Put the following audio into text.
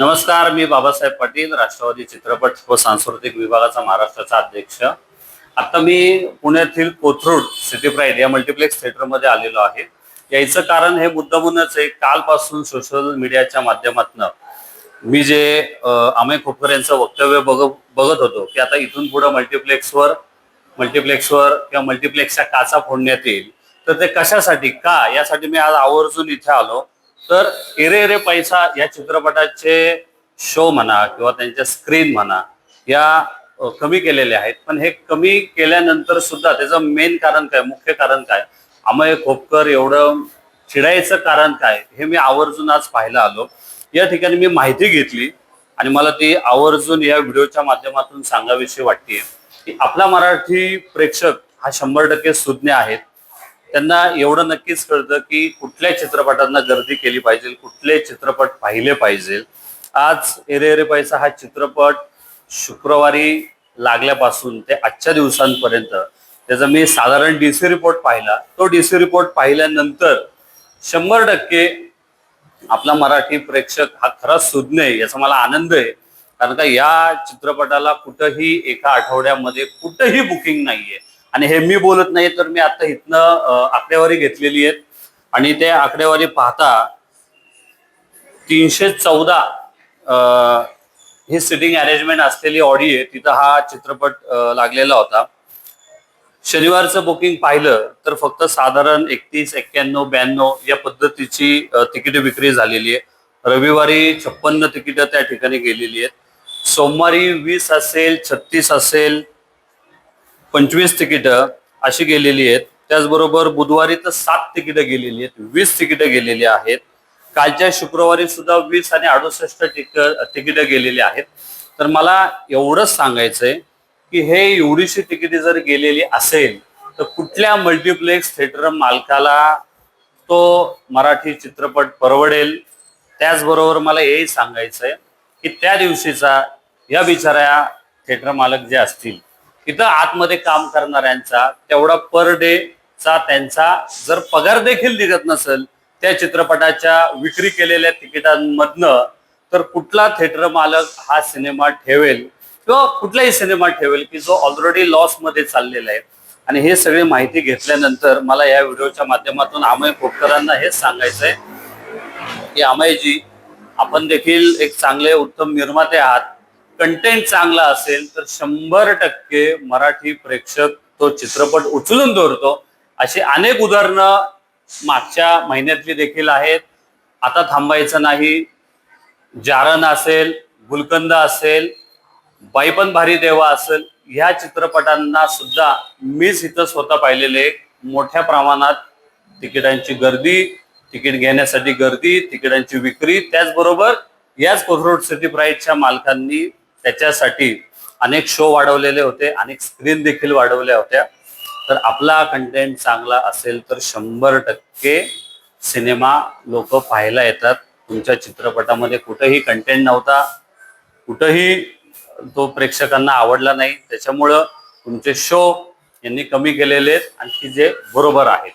नमस्कार मी बाबासाहेब पाटील राष्ट्रवादी चित्रपट व सांस्कृतिक विभागाचा महाराष्ट्राचा अध्यक्ष. आता मी पुण्यातील कोथरूड सिटी प्राईड या मल्टिप्लेक्स थिएटरमध्ये आलेलो आहे. यायचं कारण हे मुद्दामूनच आहे कालपासून सोशल मीडियाच्या माध्यमातून मी जे अमय खोपकर यांचं वक्तव्य बघ बघत होतो की आता इथून पुढे मल्टिप्लेक्सवर मल्टिप्लेक्सवर किंवा मल्टिप्लेक्सच्या काचा फोडण्यात येईल. तर ते कशासाठी का? यासाठी मी आज आवर्जून इथे आलो. तर एरे एरे पैसा या चित्रपटाचे शो म्हणा किंवा त्यांच्या स्क्रीन म्हणा या कमी केलेले आहेत. पण हे कमी केल्यानंतर सुद्धा त्याचं मेन कारण काय? मुख्य कारण काय? अमय खोपकर एवढं चिडायचं कारण काय? हे मी आवर्जून आज पाहायला आलो. या ठिकाणी मी माहिती घेतली आणि मला ती आवर्जून या व्हिडिओच्या माध्यमातून सांगावीशी वाटते की आपला मराठी प्रेक्षक हा शंभर टक्के सुज्ञ आहेत. त्यांना एवढं नक्कीच कळतं की कुठल्या चित्रपटांना गर्दी केली पाहिजे कुठले चित्रपट पाहिले पाहिजे. आज एरे एरे पैसा हा चित्रपट शुक्रवारी लागल्यापासून ते आजच्या दिवसांपर्यंत त्याचा मी साधारण डीसी रिपोर्ट पाहिला. तो डीसी रिपोर्ट पाहिल्यानंतर शंभर टक्के आपला मराठी प्रेक्षक हा खराच सुज्ञ आहे याचा मला आनंद आहे. कारण का या चित्रपटाला कुठंही एका आठवड्यामध्ये कुठंही बुकिंग नाहीये. आणि हे मी बोलत नाही तर मी आता इथनं आकडेवारी घेतलेली आहेत. आणि ते आकडेवारी पाहता तीनशे चौदा ही सिटिंग अरेंजमेंट असलेली ऑडी आहे. तिथं हा चित्रपट लागलेला होता. शनिवारचं बुकिंग पाहिलं तर फक्त साधारण एकतीस एक्क्याण्णव ब्याण्णव या पद्धतीची तिकीट तिकिटे विक्री झालेली आहे. रविवारी छप्पन्न तिकीटं त्या ठिकाणी गेलेली आहेत. सोमवारी वीस असेल छत्तीस असेल पंचवीस तिकीटं अशी गेलेली आहेत. त्याचबरोबर बुधवारी तर सात तिकीटं गेलेली आहेत. वीस तिकीटं गेलेली आहेत. कालच्या शुक्रवारी सुद्धा वीस आणि अडुसष्ट तिक तिकीटं गेलेली आहेत. तर मला एवढंच सांगायचंय की हे एवढीशी तिकिटे जर गेलेली असेल तर कुठल्या मल्टिप्लेक्स थिएटर मालकाला तो मराठी चित्रपट परवडेल? त्याचबरोबर मला हेही सांगायचंय की त्या दिवशीचा या बिचाऱ्या थिएटर मालक जे असतील तिथं आतमध्ये काम करणाऱ्यांचा तेवढा पर डे चा त्यांचा जर पगार देखील निघत नसेल त्या चित्रपटाच्या विक्री केलेल्या तिकिटांमधनं तर कुठला थिएटर मालक हा सिनेमा ठेवेल किंवा कुठलाही सिनेमा ठेवेल की जो ऑलरेडी लॉसमध्ये चाललेला आहे? आणि हे सगळी माहिती घेतल्यानंतर मला या व्हिडिओच्या माध्यमातून अमय खोपकरांना हेच सांगायचंय की अमयजी आपण देखील एक चांगले उत्तम निर्माते आहात. कंटेंट चांगला असेल तर शंभर टक्के मराठी प्रेक्षक तो चित्रपट उचलून धरतो. अशी अनेक उदाहरणं मागच्या महिन्यातली देखील आहेत. आता थांबायचं नाही. जारण असेल गुलकंद असेल बाईपण भारी देवा असेल ह्या चित्रपटांना सुद्धा मीच इथं स्वतः पाहिलेले. मोठ्या प्रमाणात तिकिटांची गर्दी तिकीट घेण्यासाठी गर्दी तिकिटांची विक्री त्याचबरोबर याच कोथरूड सिटी प्राईजच्या मालकांनी त्याच्यासाठी अनेक शो वाढवलेले होते अनेक स्क्रीन देखील वाढवल्या होत्या. तर आपला कंटेंट चांगला असेल तर शंभर टक्के सिनेमा लोक पाहायला येतात. तुमच्या चित्रपटामध्ये कुठंही कंटेंट नव्हता कुठंही तो प्रेक्षकांना आवडला नाही. त्याच्यामुळं तुमचे शो यांनी कमी केलेले आहेत. आणखी जे बरोबर आहेत.